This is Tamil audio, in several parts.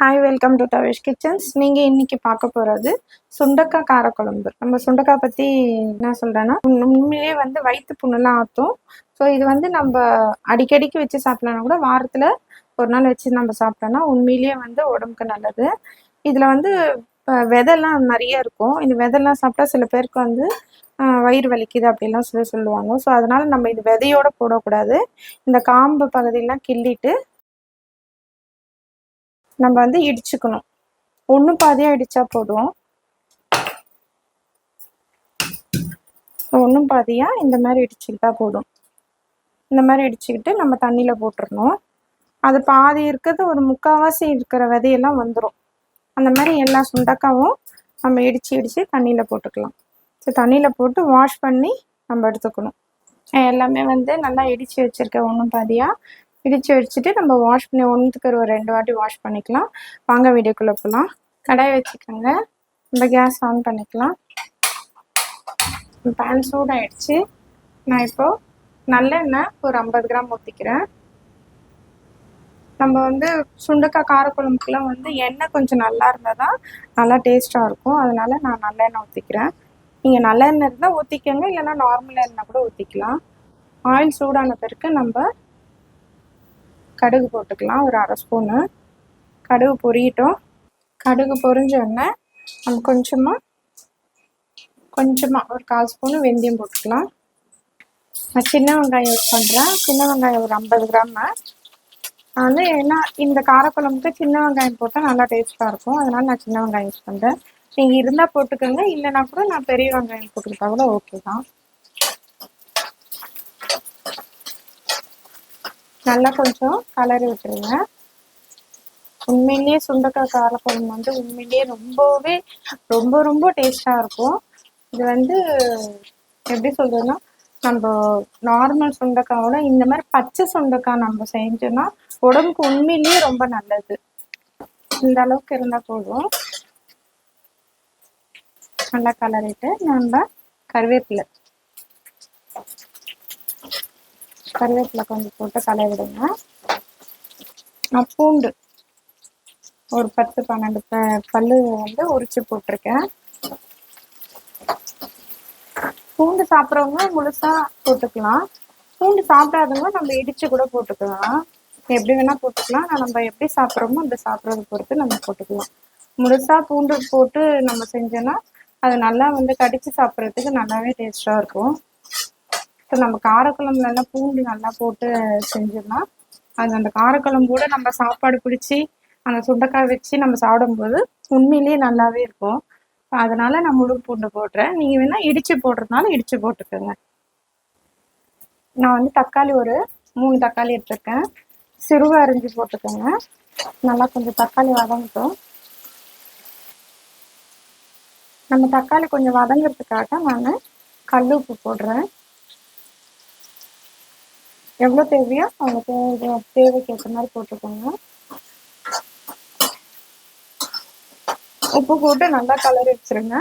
ஹாய் வெல்கம் டு தவேஷ் கிச்சன்ஸ் நீங்கள் இன்றைக்கி பார்க்க போகிறது சுண்டக்காய் காரக்குழம்பு. நம்ம சுண்டக்காய் பற்றி என்ன சொல்கிறேன்னா உண்மையிலே வந்து வயிற்று புண்ணெல்லாம் ஆற்றும் ஸோ இது வந்து நம்ம அடிக்கடிக்கு வச்சு சாப்பிட்லனா கூட வாரத்தில் ஒரு நாள் வச்சு நம்ம சாப்பிட்டோன்னா உண்மையிலேயே வந்து உடம்புக்கு நல்லது. இதில் வந்து இப்போ விதைலாம் நிறைய இருக்கும். இந்த விதைலாம் சாப்பிட்டா சில பேருக்கு வந்து வயிறு வலிக்குது அப்படிலாம் சொல்லி சொல்லுவாங்க. ஸோ அதனால் நம்ம இது விதையோட போடக்கூடாது. இந்த காம்பு பகுதியெல்லாம் கிள்ளிட்டு நம்ம வந்து இடிச்சுக்கணும். ஒன்று பாதியாக இடித்தா போதும். ஒன்றும் பாதியாக இந்த மாதிரி இடிச்சுக்கிட்டா போதும். இந்த மாதிரி இடிச்சுக்கிட்டு நம்ம தண்ணியில் போட்டுறணும். அது பாதி இருக்கிறது ஒரு முக்கால்வாசி இருக்கிற விதையெல்லாம் வந்துடும் அந்த மாதிரி எல்லா சுண்டக்காவும் நம்ம இடித்து இடித்து தண்ணியில் போட்டுக்கலாம். ஸோ தண்ணியில் போட்டு வாஷ் பண்ணி நம்ம எடுத்துக்கணும். எல்லாமே வந்து நல்லா இடித்து வச்சுருக்க ஒன்றும் பாதியாக பிடிச்சு வச்சுட்டு நம்ம வாஷ் பண்ணி ஒன்றுத்துக்கு ஒரு ரெண்டு வாட்டி வாஷ் பண்ணிக்கலாம். வாங்க வீடியோக்குள்ளே போகலாம் கடாய் வச்சுக்கோங்க. நம்ம கேஸ் ஆன் பண்ணிக்கலாம். பேன் சூடாயிடுச்சு. நான் இப்போது நல்லெண்ணெய் ஒரு ஐம்பது கிராம் ஊற்றிக்கிறேன் நம்ம வந்து சுண்டக்காய் காரக்குழம்புக்குலாம் வந்து எண்ணெய் கொஞ்சம் நல்லா இருந்தால் தான் நல்லா டேஸ்ட்டாக இருக்கும். அதனால நான் நல்லெண்ணெய் ஊற்றிக்கிறேன் நீங்கள் நல்லெண்ணெய் இருந்தால் ஊற்றிக்கோங்க இல்லைன்னா நார்மல் எண்ணெய் கூட ஊற்றிக்கலாம் ஆயில் சூடான பிறகு நம்ம கடுகு போட்டுக்கலாம் ஒரு அரை ஸ்பூனு. கடுகு பொரியட்டும். கடுகு பொரிஞ்சோடனே நம்ம கொஞ்சமாக கொஞ்சமாக ஒரு கால் ஸ்பூனு வெந்தயம் போட்டுக்கலாம். நான் சின்ன வெங்காயம் யூஸ் பண்ணுறேன் சின்ன வெங்காயம் ஒரு ஐம்பது கிராம் நான் வந்து ஏன்னா இந்த காரக்குழம்புக்கு சின்ன வெங்காயம் போட்டால் நல்லா டேஸ்ட்டாக இருக்கும். அதனால் நான் சின்ன வெங்காயம் யூஸ் பண்ணுறேன் நீங்கள் இருந்தால் போட்டுக்கோங்க. இல்லைன்னா கூட நான் பெரிய வெங்காயம் போட்டுக்கிட்டா கூட ஓகே தான். நல்லா கொஞ்சம் கலரி விட்டுருங்க. உண்மையிலேயே சுண்டக்காய் காரக்குழம்பு வந்து உண்மையிலேயே ரொம்பவே ரொம்ப ரொம்ப டேஸ்டாக இருக்கும். இது வந்து எப்படி சொல்றதுன்னா நம்ம நார்மல் சுண்டக்காவோட இந்த மாதிரி பச்சை சுண்டக்காய் நம்ம செஞ்சோம்னா உடம்புக்கு உண்மையிலேயே ரொம்ப நல்லது. இந்த அளவுக்கு இருந்தால் போதும். நல்லா கலரிட்டு நம்ம கருவேப்பிலை. கருவேப்பிலை கொஞ்சம் போட்டு கலரி விடுங்க நான் பூண்டு ஒரு பத்து பன்னெண்டு ப- பல்லு வந்து உரிச்சு போட்டிருக்கேன். பூண்டு சாப்பிட்றவங்க முழுசா போட்டுக்கலாம். பூண்டு சாப்பிடாதவங்க நம்ம இடிச்சு கூட போட்டுக்கலாம். எப்படி வேணா போட்டுக்கலாம். ஆனால் நம்ம எப்படி சாப்பிட்றோமோ அந்த சாப்பிட்றத பொறுத்து நம்ம போட்டுக்கலாம். முழுசா பூண்டு போட்டு நம்ம செஞ்சோன்னா அது நல்லா வந்து கடிச்சு சாப்பிட்றதுக்கு நல்லாவே டேஸ்டாக இருக்கும். இப்போ நம்ம காரக்குழம்புல எல்லாம் பூண்டு நல்லா போட்டு செஞ்சோம்னா அது அந்த காரக்குழம்போட நம்ம சாப்பாடு பிடிச்சி அந்த சுண்டைக்காய் வச்சு நம்ம சாப்பிடும்போது உண்மையிலேயே நல்லாவே இருக்கும். அதனால நான் முழு பூண்டு போடுறேன் நீங்க வேணா இடிச்சு போடுறதுனால இடிச்சு போட்டுக்கோங்க. நான் வந்து தக்காளி ஒரு மூணு தக்காளி எடுத்துருக்கேன். சிறுவை அரிஞ்சு போட்டுக்கோங்க. நல்லா கொஞ்சம் தக்காளி வதங்கட்டும். நம்ம தக்காளி கொஞ்சம் வதங்கிறதுக்காக நான் கல் உப்பு போடுறேன். எவ்வளோ தேவையோ அவங்க தேவை தேவைக்கு ஏற்ற மாதிரி போட்டுக்கோங்க. உப்பு போட்டு நல்லா கலரி வச்சிருங்க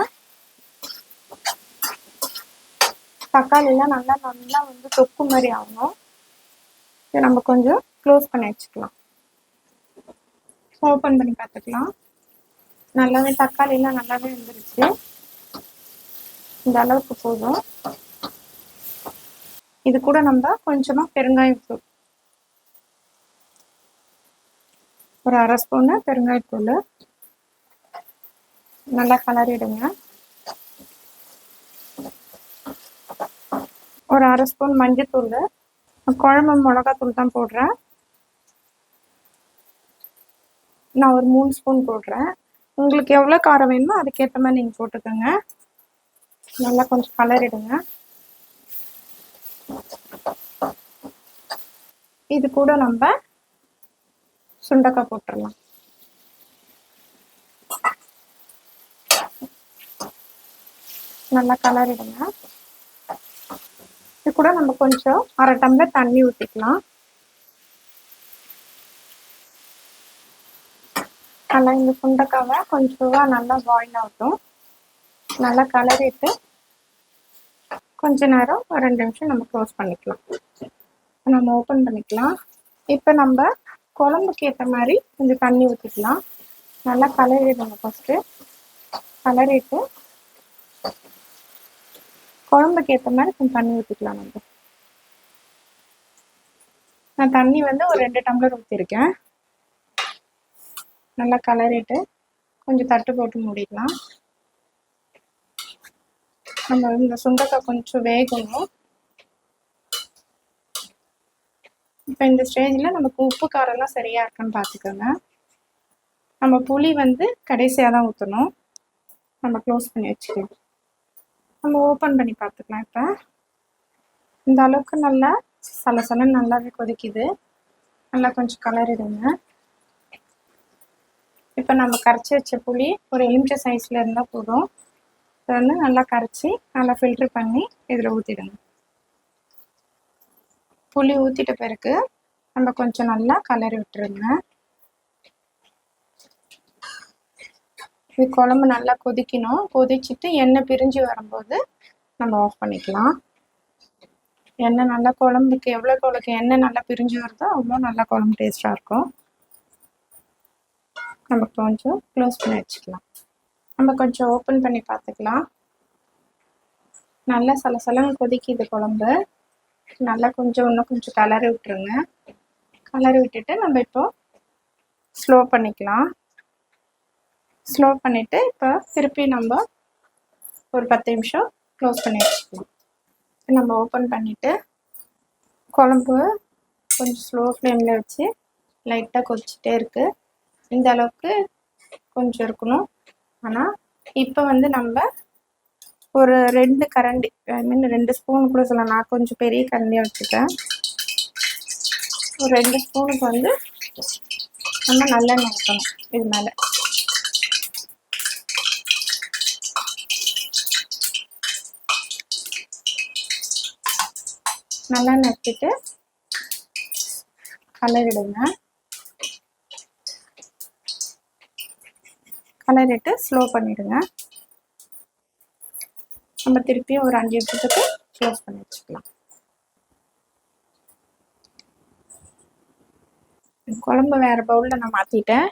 தக்காளிலாம் நல்லா நல்லா வந்து தொக்கு மாதிரி ஆகணும். இதை நம்ம கொஞ்சம் க்ளோஸ் பண்ணி வச்சுக்கலாம். ஓப்பன் பண்ணி பார்த்துக்கலாம். நல்லாவே தக்காளிலாம் நல்லாவே வந்துருச்சு. இந்த அளவுக்கு போதும். இது கூட நம்ம கொஞ்சமா பெருங்காயத்தூள் ஒரு அரை ஸ்பூனு பெருங்காயத்தூள் நல்லா கலரிடுங்க. ஒரு அரை ஸ்பூன் மஞ்சத்தூள் குழம்பு மிளகாத்தூள் தான் போடுறேன். நான் ஒரு மூணு ஸ்பூன் போடுறேன். உங்களுக்கு எவ்வளோ காரம் வேணுமோ அதுக்கேற்ற மாதிரி நீங்கள் போட்டுக்கோங்க. நல்லா கொஞ்சம் கலரிடுங்க. இது கூட நம்ம சுண்டக்காய் போட்டுடலாம் நல்லா கலரிடுங்க. இது கூட நம்ம கொஞ்சம் அரை டம்ளர் தண்ணி ஊற்றிக்கலாம் நல்லா இந்த சுண்டக்காவை கொஞ்சமாக நல்லா பாயில் ஆகட்டும். நல்லா கலரிட்டு கொஞ்ச நேரம் ஒரு ரெண்டு நிமிஷம் நம்ம க்ளோஸ் பண்ணிக்கலாம். நம்ம ஓப்பன் பண்ணிக்கலாம். இப்போ நம்ம குழம்புக்கு ஏற்ற மாதிரி கொஞ்சம் தண்ணி ஊற்றிக்கலாம் நல்லா கலரிடுங்க ஃபஸ்ட்டு கலரிட்டு குழம்புக்கு ஏற்ற மாதிரி கொஞ்சம் தண்ணி ஊற்றிக்கலாம் நம்ம. நான் தண்ணி வந்து ஒரு ரெண்டு டம்ளர் ஊற்றிருக்கேன் நல்லா கலரிட்டு கொஞ்சம் தட்டு போட்டு மூடிக்கலாம். நம்ம இந்த சுண்டக்காய் கொஞ்சம் வேகணும். இப்போ இந்த ஸ்டேஜில் நமக்கு உப்பு காரம்லாம் சரியாக இருக்குன்னு பார்த்துக்கோங்க நம்ம புளி வந்து கடைசியாக தான் ஊற்றணும் நம்ம க்ளோஸ் பண்ணி வச்சுக்கலாம் நம்ம ஓப்பன் பண்ணி பார்த்துக்கலாம் இப்போ. இந்த அளவுக்கு நல்லா சலசலன்னு நல்லாவே கொதிக்குது. நல்லா கொஞ்சம் கலரிடுங்க. இப்போ நம்ம கரைச்சி வச்ச புளி ஒரு எலுமிச்சை சைஸில் இருந்தால் போதும். இதை வந்து நல்லா கரைச்சி நல்லா ஃபில்ட்ரு பண்ணி இதில் ஊற்றிடுங்க புளி ஊற்றிட்ட பிறகு நம்ம கொஞ்சம் நல்லா கலரி விட்டுருங்க. இது குழம்பு நல்லா கொதிக்கணும். கொதிச்சுட்டு எண்ணெய் பிரிஞ்சு வரும்போது நம்ம ஆஃப் பண்ணிக்கலாம். எண்ணெய் நல்லா குழம்புக்கு எவ்வளோக்கு எவ்வளோக்கு எண்ணெய் நல்லா பிரிஞ்சு வருதோ அவ்வளோ நல்லா குழம்பு டேஸ்ட்டாக இருக்கும். நம்ம கொஞ்சம் க்ளோஸ் பண்ணி வச்சுக்கலாம். நம்ம கொஞ்சம் ஓப்பன் பண்ணி பார்த்துக்கலாம். நல்லா சலசலன்னு கொதிக்குது குழம்பு. நல்லா கொஞ்சம் இன்னும் கொஞ்சம் கலர் விட்டுருங்க. கலர் விட்டுட்டு நம்ம இப்போ ஸ்லோ பண்ணிக்கலாம். ஸ்லோ பண்ணிவிட்டு இப்போ திருப்பி நம்ம ஒரு பத்து நிமிஷம் க்ளோஸ் பண்ணி வச்சுக்கலாம். நம்ம ஓப்பன் பண்ணிவிட்டு குழம்பு கொஞ்சம் ஸ்லோ ஃப்ளேமில் வச்சு லைட்டாக கொதிச்சுட்டே இருக்குது இந்த அளவுக்கு கொஞ்சம் இருக்கணும். ஆனால் இப்போ வந்து நம்ம ஒரு ரெண்டு கரண்டி ஐ மீன் ரெண்டு ஸ்பூன் கூட சொல்லலாம். நான் கொஞ்சம் பெரிய கரண்டியாக வச்சுருக்கேன் ஒரு ரெண்டு ஸ்பூனுக்கு வந்து நம்ம நல்லெண்ணெய் ஊற்றணும் இது மேலே. நல்லெண்ணெய் ஊற்றிட்டு கலரிடுங்க. கலரிட்டு ஸ்லோ பண்ணிவிடுங்க நம்ம திருப்பியும் ஒரு அஞ்சு நிமிஷத்துக்கு க்ளோஸ் பண்ணி வச்சுக்கலாம். குழம்பு வேறு பவுலில் நான் மாற்றிட்டேன்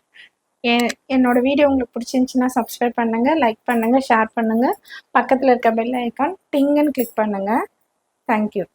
என் என்னோட வீடியோ உங்களுக்கு பிடிச்சிருந்துச்சின்னா சப்ஸ்கிரைப் பண்ணுங்கள் லைக் பண்ணுங்கள் ஷேர் பண்ணுங்கள் பக்கத்தில் இருக்க பெல் ஐக்கான் டிங்குன்னு கிளிக் பண்ணுங்கள் தேங்க்யூ